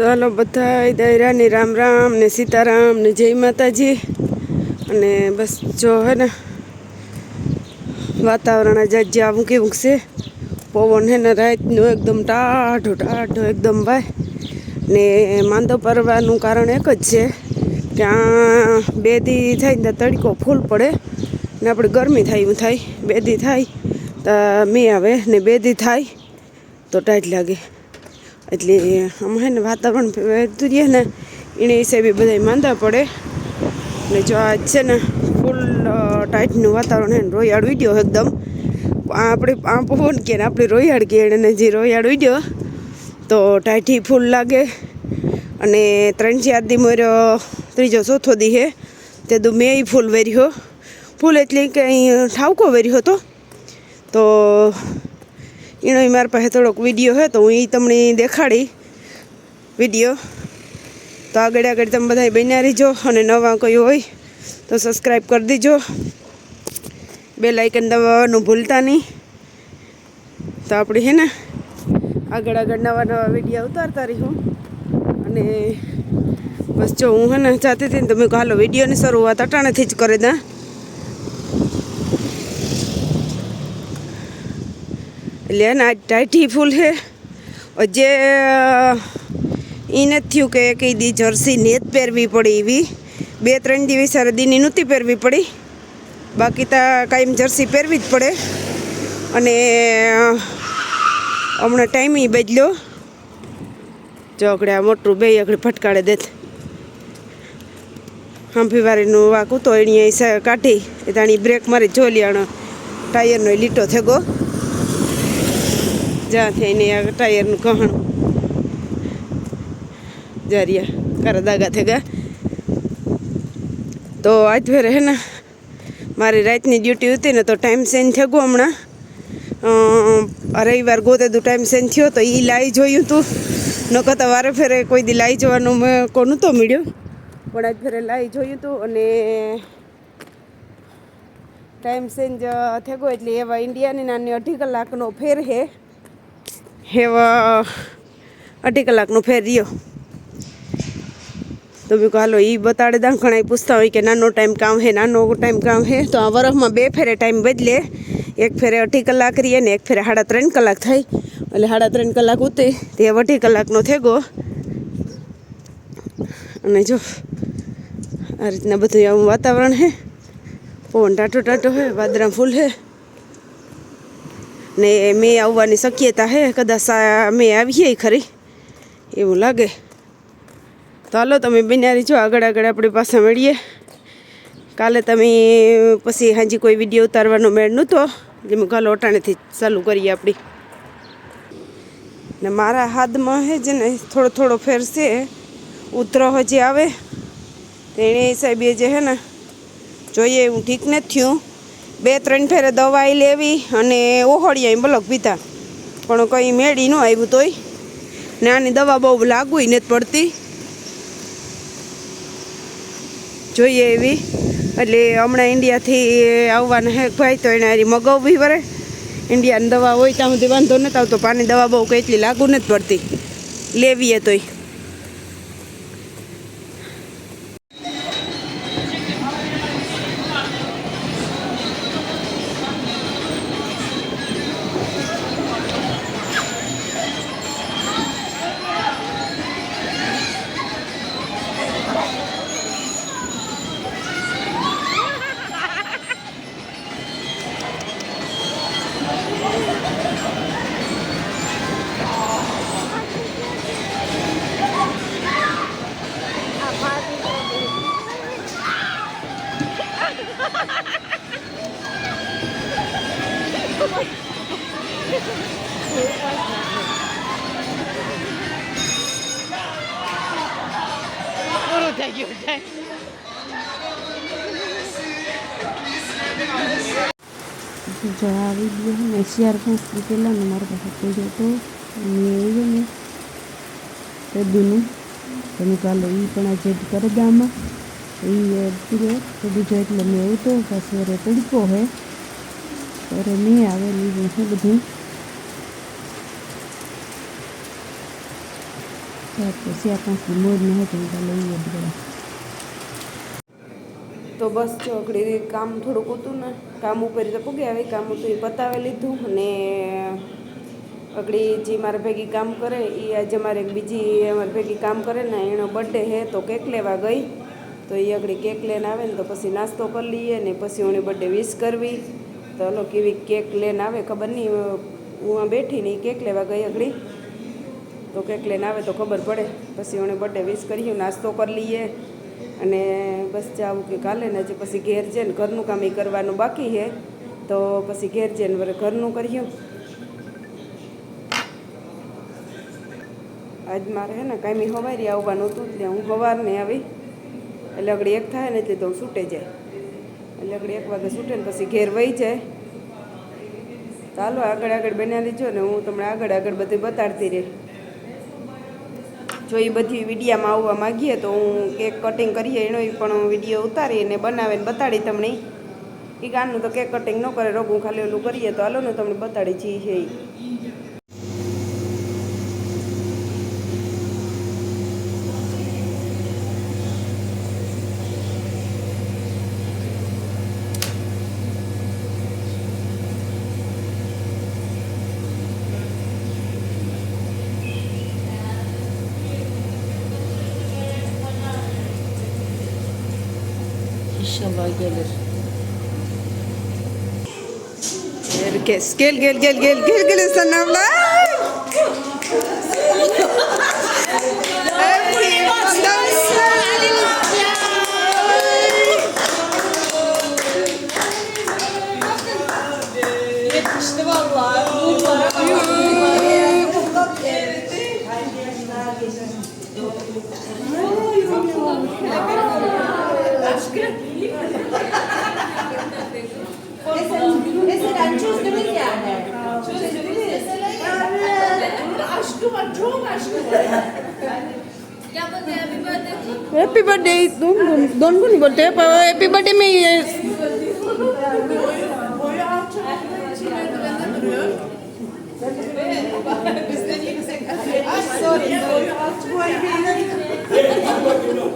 તો હાલો બધા દૈરાની રામ રામ ને સીતારામ ને જય માતાજી. અને બસ જો હે ને, વાતાવરણ આજે આજે આવું કેવું છે, પવન હે ને રાતનું એકદમ ટાઢો ટાઢો એકદમ ભાઈ. ને માંદો પડવાનું કારણ એક જ છે ત્યાં બે દી થાય ને તડકો ફૂલ પડે ને આપણે ગરમી થાય એવું થાય. બે દી થાય તો મી આવે ને બે દી થાય તો ટાઈટ લાગે. એટલે આમાં હે ને વાતાવરણ વહેતું રહે ને, એને હિસાબે બધા માંદા પડે. એટલે જો આ છે ને ફૂલ ટાઈટનું વાતાવરણ હે ને રોયાળ ઉડ્યો એકદમ. આપણે આ પવન કે આપણે રોયાળ કે એને જે રોયાળ વીડિયો તો ટાઈટી ફૂલ લાગે. અને ત્રણ ચાર દી મોર ત્રીજો ચોથો દી હે, તે દુ મેં ફૂલ વેર્યો. ફૂલ એટલે કે અહીં ઠાવકો વેર્યો હતો. તો એનો મારા પાસે થોડોક વીડિયો હે તો હું એ તમને દેખાડી. વીડિયો તો આગળ આગળ તમે બધા બન્યા રહીજો અને નવા કોઈ હોય તો સબસ્ક્રાઈબ કરી દીજો. બે લાઇકન દબાવવાનું ભૂલતા નહીં. તો આપણે હે ને આગળ આગળ નવા નવા વીડિયો ઉતારતા રહ્યું અને બસ જો હું હે ને ચાહતી હતી ને તમે હાલો વિડીયોની શરૂઆત અટાણેથી જ કરી દા. એટલે એના ટાઈટી ફૂલ છે. જે એ નથી થયું કે કઈ દી જર્સી ને જ પહેરવી પડી એવી. બે, ત્રણ દિવસ દીની નહોતી પહેરવી પડી. બાકી તો કાયમ જર્સી પહેરવી જ પડે. અને હમણાં ટાઈમ એ બદલ્યો. આગળ આ મોટું બે આગળ ફટકાડે દેત. હંફીવારીનું વાકું તો એણીએ કાઢી. એ તાણી બ્રેક મારી જોઈ ટાયરનો લીટો થેગો. જ્યાંથી એને આ ટાયરનું કહણ જરિયા કરા દાગા થેગા તો આજ ફેરે હે ને, મારી રાતની ડ્યુટી હતી ને તો ટાઈમ સેન્જ થયો હમણાં. રવિવાર ગોતે તો ટાઈમ સેન્જ થયો તો એ લાઈ જોયું તું. ન કરતા વારે ફેરે કોઈ દી લાઈ જવાનું મેં, કોનું તો મળ્યો. પણ આજ ફેરે લાઈ જોયું હતું અને ટાઈમ સેન્જ થયો એટલે એવા ઇન્ડિયાની નાની અઢી કલાકનો ફેર હે. એવા અઢી કલાકનો ફેર રહ્યો. તો મેં કહું હાલો એ બતાડે દાં ઘણા પૂછતા હોય કે નાનો ટાઈમ કામ હે, નાનો ટાઈમ કામ હે. તો આ વરફમાં બે ફેરે ટાઈમ બદલે. એક ફેરે અઢી કલાક રહીએ ને એક ફેરે સાડા ત્રણ કલાક થાય. એટલે સાડા ત્રણ કલાક ઉતે તે અઢી કલાકનો થેગો. અને જો, આ રીતના બધું આવું વાતાવરણ હે. પવન ટાટો ટાટો હે વાદરા ફૂલ હે. ને મેં આવવાની શક્યતા હે, કદાચ મેં આવીએ ખરી. એવું લાગે. તો હાલો તમે બિનારી છો આગળ આગળ આપણી પાસે મળીએ. કાલે તમે પછી હાજી કોઈ વીડિયો ઉતારવાનો મેળ નહોતો જેમ કાલો અટાણેથી ચાલુ કરીએ આપણી. ને મારા હાથમાં હે છે ને થોડો થોડો ફેર છે ઉતરો હજી આવે તો સાહેબ જે હે ને, જોઈએ એવું ઠીક નથી થયું. બે ત્રણ ફેરે દવાઈ લેવી અને ઓહળિયા બલક પીધા. પણ કંઈ મેળી ન આવ્યું તોય. ને આની દવા બહુ લાગુય નથી પડતી. જોઈએ એવી. એટલે હમણાં ઇન્ડિયાથી આવવાના હે ભાઈ, તો એને હારી મગાવવી પડે ઇન્ડિયાની દવા હોય ત્યાં સુધી વાંધો નથી આવતો, પાણી દવા બહુ કંઈ એટલી લાગુ નથી પડતી. લેવીએ તોય. વીડિયો મેં શેર પાંચ દી પહેલાંનો મારા પાસે પડ્યો હતો મેં આવ્યો ને તે દૂનું તમે ચાલો એ પણ આ જેટ કરે ગામમાં એ કર્યો તો બીજો એટલે મેં આવ્યો તો પાછું અરે તડકો હે અરે નહીં આવે લીધું છે બધું પછી ચાર મોજ મોજની હતી તો લઈએ બધા તો બસ જો ઘડી કામ થોડુંક હતું ને, કામ ઉપર તો પૂગી આવી, કામ હતું એ પતાવી લીધું અને અગડી જે મારા ભેગી કામ કરે એ આજે મારે બીજી અમારી ભેગી કામ કરે ને, એનો બર્થડે હે તો કેક લેવા ગઈ. તો એ અગડી કેક લઈને આવે ને તો પછી નાસ્તો કરી લઈએ ને પછી એની બર્થડે વિશ કરવી. તો હલો કેવી કેક લઈને આવે ખબર નહીં, હું બેઠી ને કેક લેવા ગઈ અગડી તો કેક લઈને આવે તો ખબર પડે. પછી એને બર્થડે વિશ કરી નાસ્તો કરી લઈએ. અને બસ જાવું કે કાલે ને હજી પછી ઘેર જઈને ઘરનું કામ એ કરવાનું બાકી છે. તો પછી ઘેર જઈને વરે ઘરનું કર્યું આજ મારે હે ને કાંઈ હવારી આવવાનું હતું એટલે હું સવારને આવી. એટલે આગળ એક થાય ને એટલે તો છૂટે જાય. એટલે આગળ એક વાગે છૂટે ને પછી ઘેર વહી જાય. ચાલો આગળ આગળ બન્યા લીજો ને હું તમને આગળ આગળ બધું બતાડતી રહી. જો એ બધી વિડીયામાં આવવા માગીએ તો હું કેક કટિંગ કરીએ, એનો પણ વીડિયો ઉતારીને બનાવીને બતાડી તમને એ ગાનનું તો કેક કટિંગ ન કરે રોગું ખાલી ઓલું કરીએ તો હાલો ને તમને બતાડી જી છે İnşallah gelir. Herkes gel gel gel gel gel gel sen abla. Happy birthday दोन दोन दोन कोणी बोलते हैप्पी बर्थडे मी yes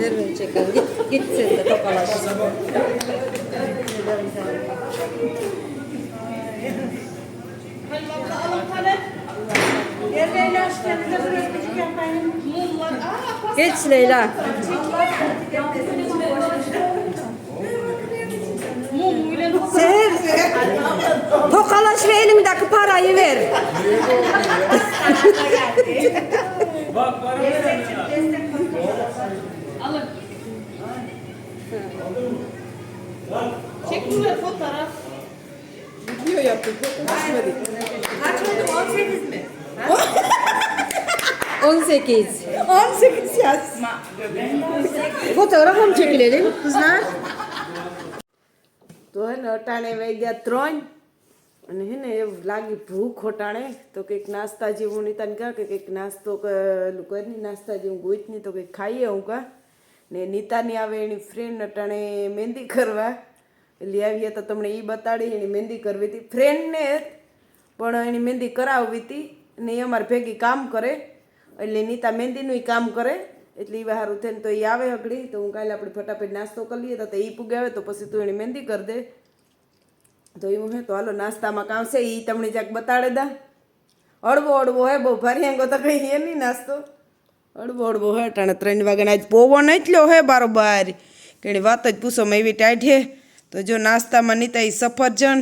Derin çeken. Git, git sen de topalaş. Geç Leyla. Seher. Tokalaş ve elindeki parayı ver. alın. Çek buraya fotoğraf. Video yaptık. Kaç oldu? 18 mi? 18. 18 yaş. Fotoğrafa mı çekilelim kızlar? તો હે ને અટાણે વાગ્યા ત્રણ. અને હે ને એવું લાગી ભૂખ અટાણે. તો કંઈક નાસ્તા જેવું નહીં તને કહે કે કંઈક નાસ્તો પેલું કરી નાસ્તા જેવું ગોઈતની તો કંઈક ખાઈએ હું કા. ને નીતાની આવે એની ફ્રેન્ડ અટાણે મહેંદી કરવા. એટલે આવીએ તો તમને એ બતાડી એની મહેંદી કરવી હતી. ફ્રેન્ડને પણ એની મહેંદી કરાવવી હતી. ને એ અમારે ભેગી કામ કરે. એટલે નીતા મહેંદીનું કામ કરે, એટલે એ સારું થઈને તો એ આવે અગડી તો હું કાલે આપણે ફટાફટ નાસ્તો કરી લઈએ, તો એ પૂગે આવે, તો પછી તું એની મહેંદી કરી દે. તો એવું હે તો હાલો, નાસ્તામાં કામ છે એ તમને જ્યાંક બતાડે દા. હળવો હળવો હે, બહુ ભારી આંગો તો કઈ હે નહીં નાસ્તો. હળવો હળવો હે ટાણે ત્રણ વાગ્યાના આજ પોવો એટલો હે બારોબાર કેણી વાત જ પૂછો, મેં એવી ટાઈટ હે. તો જો નાસ્તામાં નીતા એ સફરજન,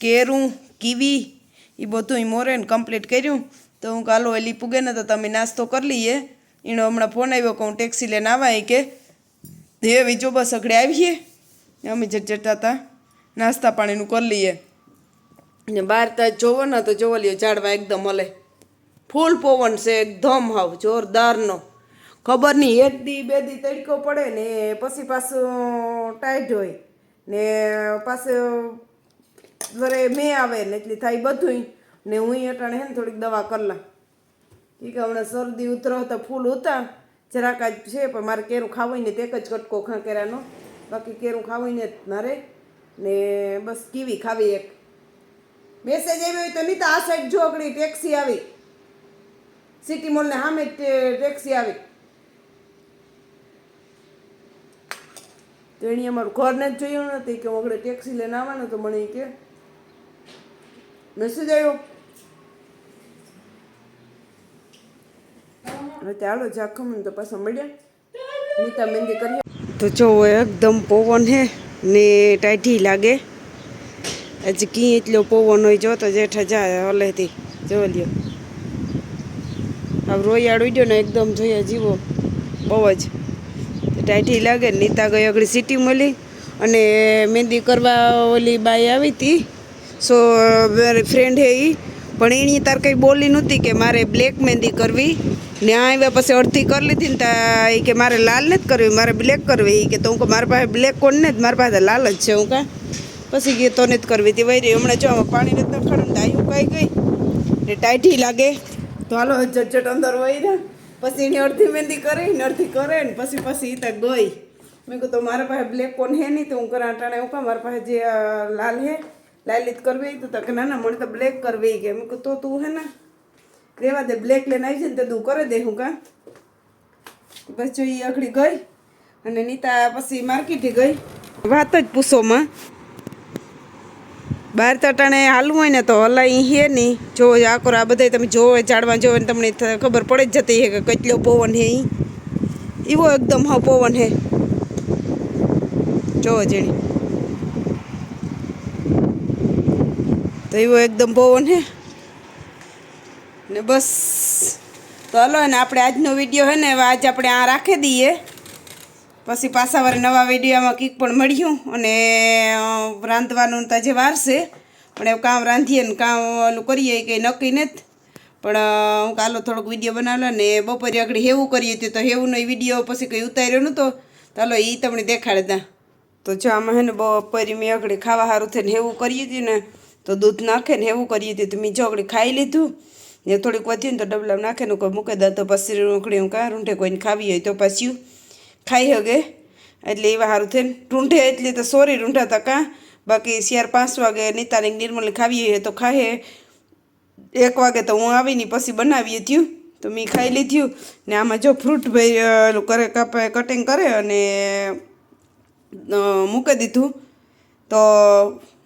કેરું, કીવી એ બધું મોરે કમ્પ્લીટ કર્યું. તો હું કાલો એલી, પૂગે ને તો તમે નાસ્તો કરી લઈએ. એનો હમણાં ફોન આવ્યો કે હું ટેક્સી લઈને આવાય કે, દેવી જો બસ અગડે આવીએ. અમે જટ જતા હતા નાસ્તા પાણીનું કરી લઈએ. ને બહાર ત્યાં જોવો ને તો જોવો લ્યો, ઝાડવા એકદમ હલે. ફૂલ પવન છે, એકદમ હાવ, જોરદારનો. ખબર નહીં, એક દી, બે દી તડકો પડે ને પછી પાછું ટાઈટ હોય. ને પાછું વરે મેં આવે ને એટલે થાય બધુંય. ને હું અટાણે હે ને થોડીક દવા કરલા એ કે હમણાં શરદી ઉતરો તો ફૂલ ઉતા જરાક આજ છે, પણ મારે કેરું ખાવું ને તે એક જ કટકો ખાંકેરાનો બાકી કેરું ખાવું ને મારે ને બસ કીવી ખાવી એક. મેસેજ આવ્યો હોય તો નહીં તો આ સાઈડ જો આગળ ટેક્સી આવી. સિટી મોલને સામે ટેક્સી આવી. તો એણે અમારું ઘરને જ જોયું નથી કે વગડે ટેક્સી લઈને આવવાનું તો મને કે. મેસેજ આવ્યો. હવે ચાલો જાખમ તો પાછા મળ્યા નીતા મહેંદી કરીએ તો જો એકદમ પવન હે ને ટાઢી લાગે. આજે કી એટલો પવન હોય જો તો જેઠા જાય હલેથી. જો લ્યો. હવે રોયાળ ઉડ્યો ને એકદમ જોઈએ જીવો. બહુ જ. ટાઢી લાગે નીતા ગઈ આગળ સિટી મળી. અને મહેંદી કરવા ઓલી બાઈ આવી હતી સો, મારી ફ્રેન્ડ હે એ પણ એની તાર કંઈ બોલી નહોતી કે મારે બ્લેક મહેંદી કરવી. ને આવ્યા પછી અડધી કરી લીધી ને ત્યાં એ કે મારે લાલ નથી કરવી, મારે બ્લેક કરવી. એ કે તો હું કહું, મારા પાસે બ્લેક કોણ ને મારા પાસે લાલ જ છે, હું કાં પછી કે તો નથી કરવી. હતી વહી હમણાં જો પાણી નથી નખાડું ને આયું કાંઈ ગઈ. ને ટાઈટી લાગે. તો હાલો ઝટઝટ અંદર વહી રહ્યા પછી એની અડધી મહેંદી કરી, ને અડધી કરે ને પછી પછી એ ત્યાં ગઈ. મેં કહું તો મારા પાસે બ્લેક કોણ હે નહીં? તો હું કરા અટાણે હું કાં મારા પાસે જે લાલ હે લાલિત કરવી. તો તક ના ના, મને તો બ્લેક કરવી. કે મેં કહું તો તું હે ને રેવા દે બ્લેક લેન આવી છે ને તો તું કરી દે હું કાં? બસ જો એ અઘડી ગઈ અને નીતા પછી માર્કેટે ગઈ. વાત જ પૂછોમાં બહાર તટાણે હાલવું હોય ને તો હલાઈ હે નહીં. જો આકોર આ બધા તમે જોવો ઝાડવા જોવો ને તમને ખબર પડે જ જતી હે કે કેટલો પવન હે એવો એકદમ હા પવન હે. જોવો જેણી. તો એવો એકદમ પવન હે. ને બસ. તો હલો ને આપણે આજનો વીડિયો હે ને, આજ આપણે આ રાખી દઈએ. પછી પાછા વાર નવા વિડીયોમાં કીક પણ મળ્યું અને રાંધવાનું તો જે વારશે પણ એવું કામ રાંધીએ ને કામ ઓલું કરીએ કંઈ નક્કી નથી. પણ હું કાલો થોડોક વીડિયો બનાવેલો ને બપોરે આગળ હેવું કરીએ હતું તો હેવુંનો વીડિયો પછી કંઈ ઉતાર્યો નહોતો. તો હલો એ તમને દેખાડતા તો જો આમાં હે ને, બપોરે મેં આગળ ખાવા સારું થઈને હેવું કરીએ હતી ને, તો દૂધ નાખે ને હેવું કરીએ હતી તો મેં જો આગળ ખાઈ લીધું. ને થોડીક વધ્યું ને તો ડબલામાં નાખે ને કોઈ મૂકે દે તો પછી રોકડી હું કાં રૂંઢે કોઈને ખાવી હોય તો પાછું ખાઈ હગે. એટલે એવા સારું થઈને રૂંઢે એટલી તો સોરી રૂંઢાતા કાં. બાકી શિયાર પાંચ વાગે નીતાને નિર્મલ ખાવી હોય તો ખાહે. એક વાગે તો હું આવીને પછી બનાવીએ થયું. તો મેં ખાઈ લીધું. ને આમાં જો ફ્રૂટ ભાઈ કરે, કપે કટિંગ કરે અને મૂકી દીધું. તો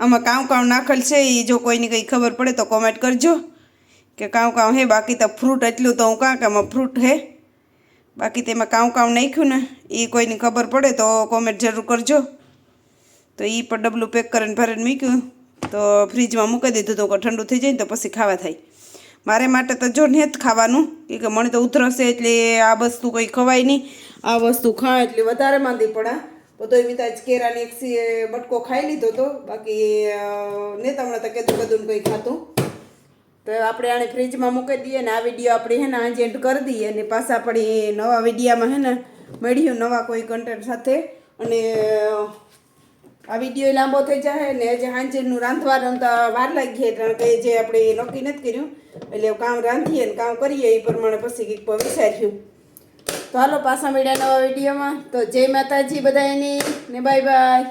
આમાં કામ કામ નાખેલ છે એ જો કોઈની કંઈ ખબર પડે તો કોમેન્ટ કરજો. કે કાઉ કાઉ હે, બાકી તો ફ્રૂટ એટલું તો હું કાં કે ફ્રૂટ હે? બાકી તેમાં કાઉ કાઉ નાખ્યું ને એ કોઈની ખબર પડે તો કોમેન્ટ જરૂર કરજો. તો એ પણ ડબલું પેક કરીને ભરીને મૂક્યું. તો ફ્રીજમાં મૂકી દીધું તો ઠંડુ થઈ જાય ને તો પછી ખાવા થાય. મારે માટે તો જો ને જ ખાવાનું કે મને તો ઉધરસે એટલે આ વસ્તુ કંઈ ખવાય નહીં. આ વસ્તુ ખાય એટલે વધારે માંદી પડા તો તો એમ જ કેરાની એક બટકો ખાઈ લીધો તો, બાકી ને તમને તો કીધું કીધું કંઈ ખાતું. તો આપણે આને ફ્રીજમાં મૂકી દઈએ ને આ વીડિયો આપણે હે ને આજે એન્ડ કરી દઈએ અને પાછા આપણે નવા વિડીયામાં હે ને મળ્યું નવા કોઈ કન્ટેન્ટ સાથે. અને આ વીડિયો લાંબો થઈ જાય ને જે હાંજેનું રાંધવાનું તો વાર લાગીએ કારણ કે જે આપણે નક્કી નથી કર્યું, એટલે કામ રાંધીએ ને કામ કરીએ એ પ્રમાણે પછી કંઈક વિચાર્યું તો હાલો પાછા મળ્યા નવા વિડીયોમાં. તો જય માતાજી બધાની ને બાય બાય